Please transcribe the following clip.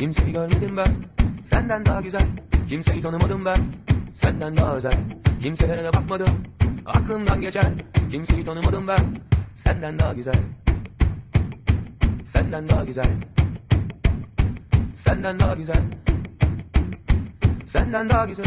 Kimseyi görmedim ben. Senden daha güzel. Kimseyi tanımadım ben. Senden daha özel. Kimselere de bakmadım. Aklımdan geçer Kimseyi tanımadım ben. Senden daha güzel. Senden daha güzel. Senden daha güzel. Senden daha güzel